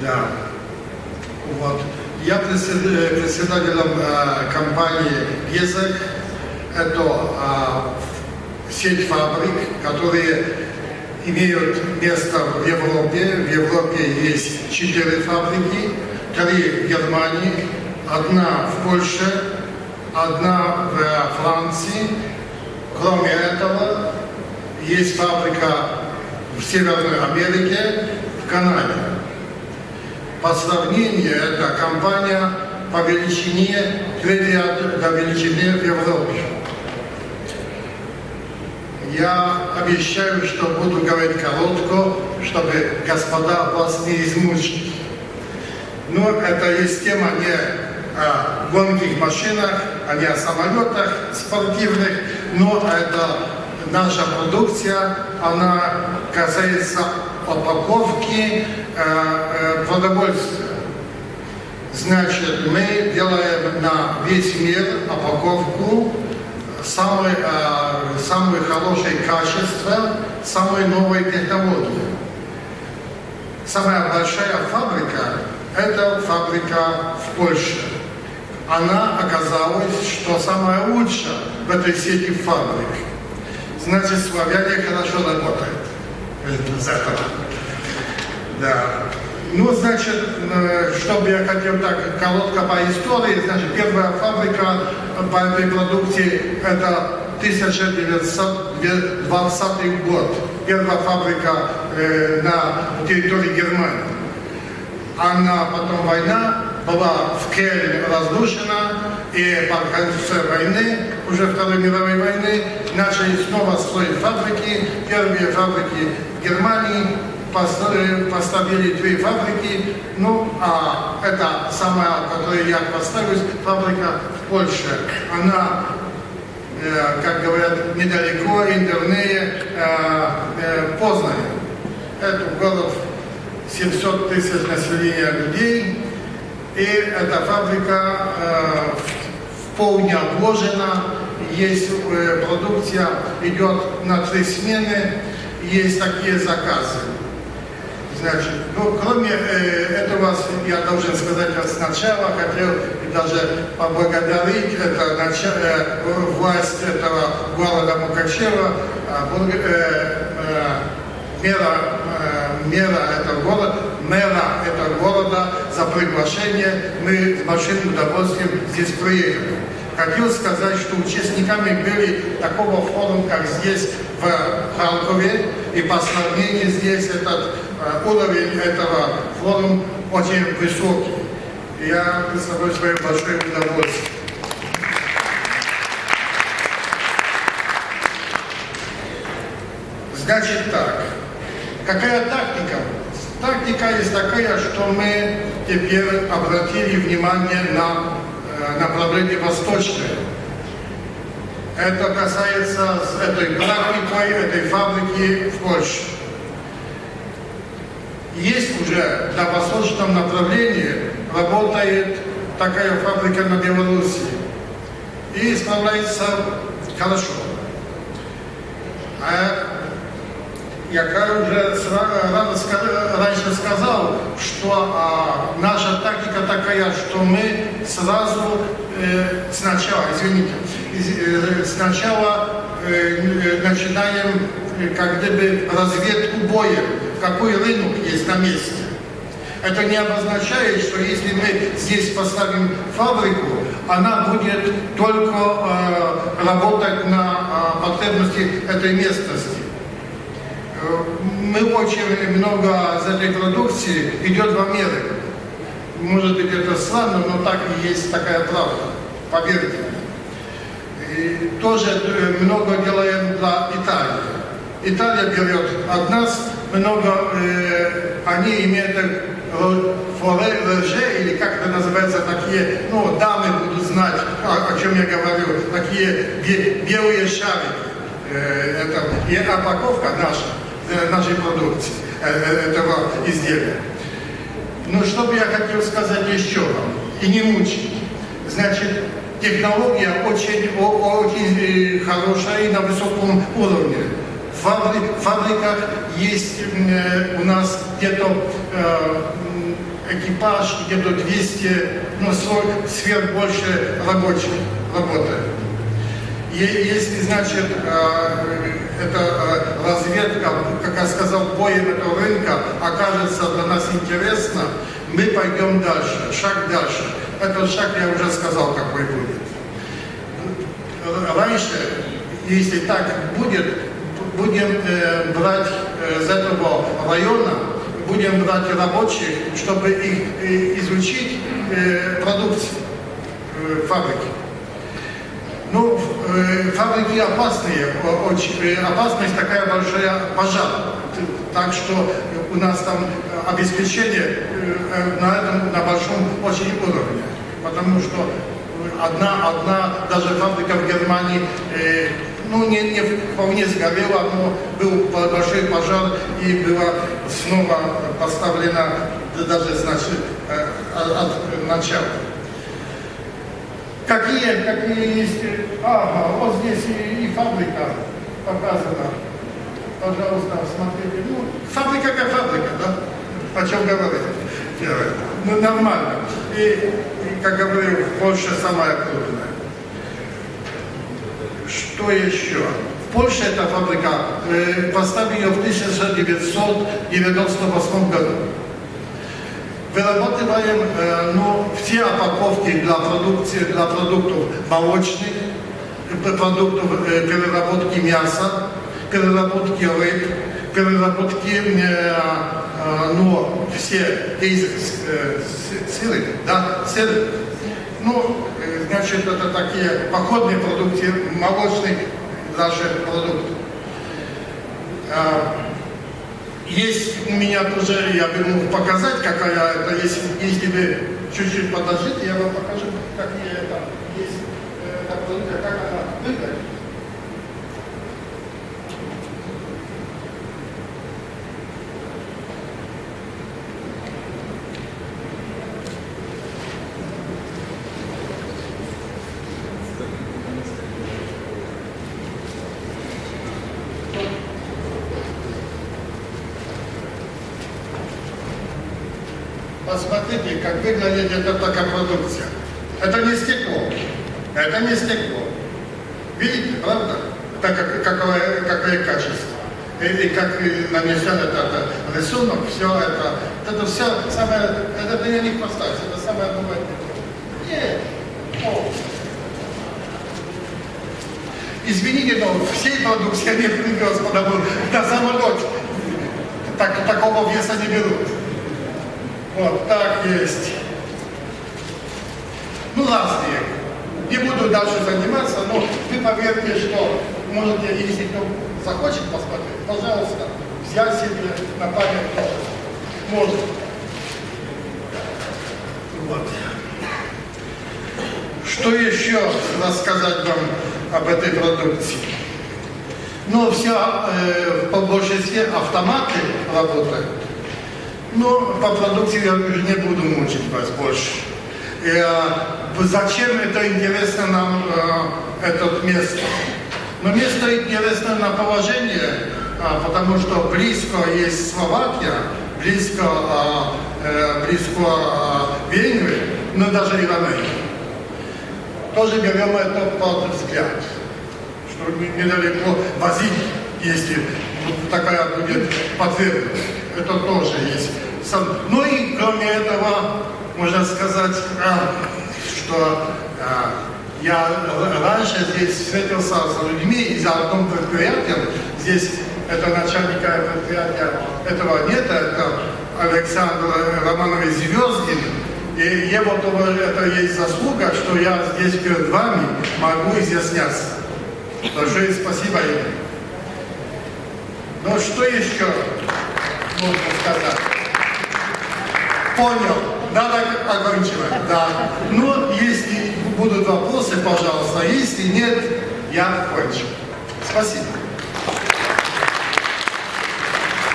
Да. Вот. Я э, председателем э, компании «Гезек». Это а, сеть фабрик, которые имеют место в Европе. В Европе есть четыре фабрики. Три в Германии, одна в Польше, одна в э, Франции. Кроме этого, есть фабрика в Северной Америке, в Канаде. По сравнению, это компания по величине, третья до величины в Европе. Я обещаю, что буду говорить коротко, чтобы господа вас не измучить. Но это есть тема не о гонких машинах, а не о самолетах спортивных, но это наша продукция, она касается упаковки э, э, продовольствия. Значит, мы делаем на весь мир упаковку самой, э, самой хорошей качества, самой новой технологии. Самая большая фабрика – это фабрика в Польше. Она оказалась, что самая лучшая в этой сети фабрик. Значит, славяне хорошо работают. Это за это. Да. Ну, значит, э, чтобы я хотел так коротко по истории, значит, первая фабрика по этой продукции это 1920 год. Первая фабрика э, на территории Германии. Она потом война была в Кельне разрушена, и по конце войны, уже Второй мировой войны, начали снова строить фабрики. Первые фабрики в Германии, поставили три фабрики, ну, а это самая, которую я поставлю, фабрика в Польше. Она э, как говорят, недалеко, интернее, э, э, Познань. Это город 700 тысяч населения людей. И эта фабрика э, в, в полне обложена. Есть э, продукция, идет на три смены. Есть такие заказы. Значит, ну, кроме э, этого, я должен сказать сначала, хотел даже поблагодарить это, нача- э, власть этого города Мукачева, а, э, э, мера, э, мера этого города, мэра этого города за приглашение. Мы с большим удовольствием здесь приехали. Хотел сказать, что участниками были такого форума, как здесь в Харькове, и по сравнению здесь этот э, уровень этого форума очень высокий. И Я представляю свое большое удовольствие. Значит так, какая тактика? Тактика есть такая, что мы теперь обратили внимание на э, направление восточное. Это касается этой практикой, этой фабрики в Польше. Есть уже на восточном направлении, работает такая фабрика на Беларуси. И справляется хорошо. А я как уже раньше сказал, что а, наша тактика такая, что мы сразу э, сначала, извините, из- э, сначала э, начинаем как бы разведку боя, какой рынок есть на месте. Это не обозначает, что если мы здесь поставим фабрику, она будет только э, работать на э, потребности этой местности. Э, Мы очень много из этой продукции идет в Америку. Может быть, это странно, но так и есть такая правда. Поверьте мне. И тоже э, много делаем для Италии. Италия берет от нас много, э, они имеют э, форе реже, или как это называется, такие, ну, дамы будут знать, о, о чем я говорю, такие бе- белые шарики. Э, это и упаковка наша, нашей продукции, э, э, этого изделия. Ну, что бы я хотел сказать еще вам, и не мучить. Значит, технология очень, очень э, хорошая и на высоком уровне. В фабри- фабриках есть э, у нас где-то э, экипаж, где-то 200, ну, 40, сверх больше рабочих работает. Если, значит, э, эта э, разведка, как я сказал, боем этого рынка окажется для нас интересно, мы пойдем дальше, шаг дальше. Этот шаг я уже сказал, какой будет. Раньше, если так будет, будем э, брать э, из этого района, будем брать рабочих, чтобы их э, изучить э, продукцию э, фабрики. Э, фабрики опасные, очень э, опасность такая большая пожар. Так что у нас там обеспечение э, на этом на большом очень уровне. Потому что одна, одна даже фабрика в Германии ну, не, не вполне сгорела, но был большой пожар и была снова поставлена да, даже значит, от начала. Какие, какие есть? э, Ага, вот здесь и, и фабрика показана. Пожалуйста, смотрите. Ну, фабрика как фабрика, да? О чем говорить? Ну, нормально. И, и, как говорил, Польша самая крупная. Что еще? В Польше эта фабрика э, поставили ее в 1998 году. Вырабатываем э, ну, все упаковки для продукции, для продуктов молочных, э, продуктов э, переработки мяса, переработки рыб, переработки ну, все э, с- сыры, да, сыры. Ну, значит, это такие походные продукты, молочные даже продукты. Есть у меня тоже, я бы мог показать, какая это, если, если вы чуть-чуть подождите, я вам покажу, какие это есть, э, эта продукция, как она выглядит. Посмотрите, как выглядит эта продукция. Это не стекло. Это не стекло. Видите, правда? Так как, какое, какое качество. И, и как нанесен этот, этот рисунок, все это, это все самое, это, это я не поставить, это самое новое. Нет. О. Извините, но всей продукции я не привез, потому на самолете. Так, такого веса не берут. Вот так есть. Ну, разные. Не буду дальше заниматься, но вы поверьте, что можете, если кто захочет посмотреть, пожалуйста, взять себе на память тоже. Можно. Вот. Что еще рассказать вам об этой продукции? Ну, все э, по большинстве автоматы работают. Ну, по продукции я не буду мучить вас больше. И, э, зачем это интересно нам, э, это место? Но место интересно на положение, а, потому что близко есть Словакия, близко, а, э, близко а, Венгрия, но даже и Романия. Тоже берем это под взгляд, что недалеко возить, если вот такая будет потребность. Это тоже есть. Ну и кроме этого, можно сказать, а, что а, я раньше здесь встретился с людьми и за одним предприятием, здесь это начальника предприятия, этого нет, это Александр Романович Звездин, и его тоже это есть заслуга, что я здесь перед вами могу изъясняться. Большое спасибо им. Что еще можно сказать? Понял. Надо оканчивать. Да. Но если будут вопросы, пожалуйста. Если нет, я кончу. Спасибо.